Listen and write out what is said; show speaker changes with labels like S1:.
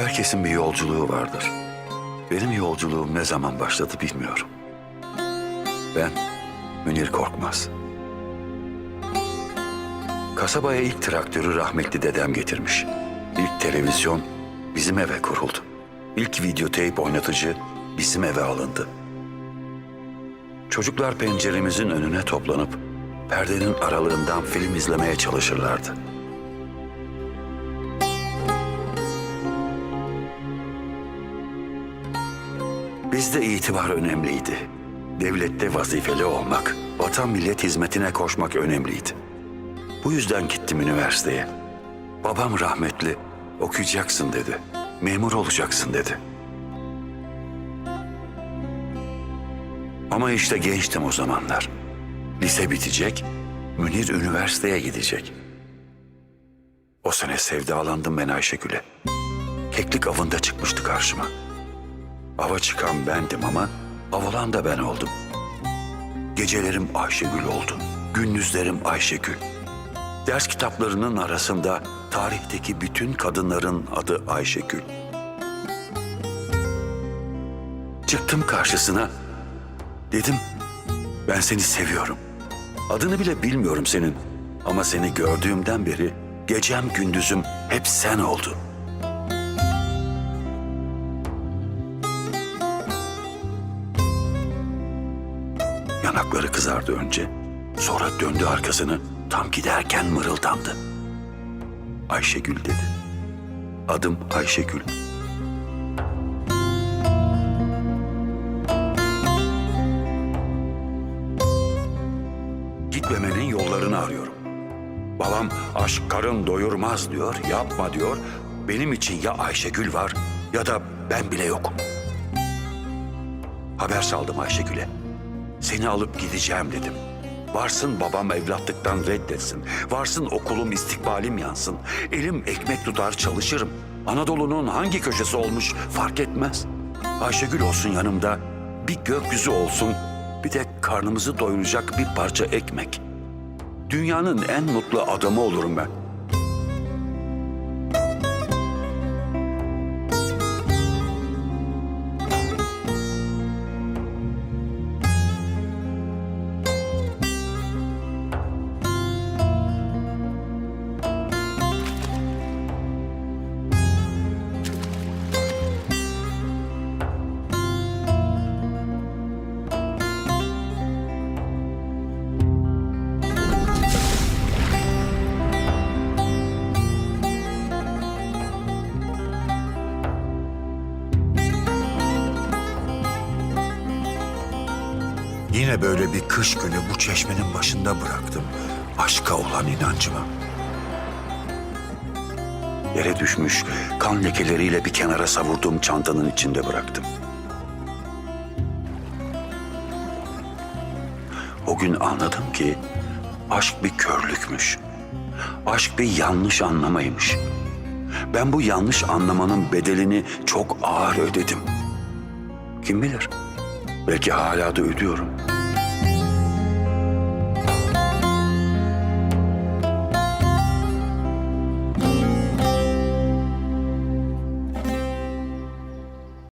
S1: Herkesin bir yolculuğu vardır. Benim yolculuğum ne zaman başladı bilmiyorum. Ben Münir Korkmaz. Kasabaya ilk traktörü rahmetli dedem getirmiş. İlk televizyon bizim eve kuruldu. İlk videoteyp oynatıcı bizim eve alındı. Çocuklar penceremizin önüne toplanıp perdenin aralığından film izlemeye çalışırlardı. Bizde itibar önemliydi. Devlette vazifeli olmak, vatan millet hizmetine koşmak önemliydi. Bu yüzden gittim üniversiteye. Babam rahmetli, okuyacaksın dedi. Memur olacaksın dedi. Ama işte gençtim o zamanlar. Lise bitecek, Münir üniversiteye gidecek. O sene sevdalandım ben Ayşegül'e. Keklik avında çıkmıştı karşıma. Ava çıkan bendim ama avalan da ben oldum. Gecelerim Ayşegül oldu. Gündüzlerim Ayşegül. Ders kitaplarının arasında tarihteki bütün kadınların adı Ayşegül. Çıktım karşısına. Dedim ben seni seviyorum. Adını bile bilmiyorum senin. Ama seni gördüğümden beri gecem gündüzüm hep sen oldun. Yanakları kızardı önce. Sonra döndü arkasını. Tam giderken mırıldandı. Ayşegül dedi. Adım Ayşegül. Gitmemenin yollarını arıyorum. Babam aşk karın doyurmaz diyor, yapma diyor. Benim için ya Ayşegül var ya da ben bile yokum. Haber saldım Ayşegül'e. Seni alıp gideceğim dedim. Varsın babam evlatlıktan reddetsin. Varsın okulum istikbalim yansın. Elim ekmek tutar çalışırım. Anadolu'nun hangi köşesi olmuş fark etmez. Ayşegül olsun yanımda. Bir gökyüzü olsun. Bir de karnımızı doyuracak bir parça ekmek. Dünyanın en mutlu adamı olurum ben. Yine böyle bir kış günü bu çeşmenin başında bıraktım aşka olan inancımı. Yere düşmüş kan lekeleriyle bir kenara savurduğum çantanın içinde bıraktım. O gün anladım ki aşk bir körlükmüş. Aşk bir yanlış anlamaymış. Ben bu yanlış anlamanın bedelini çok ağır ödedim. Kim bilir? Belki hala da ödüyorum.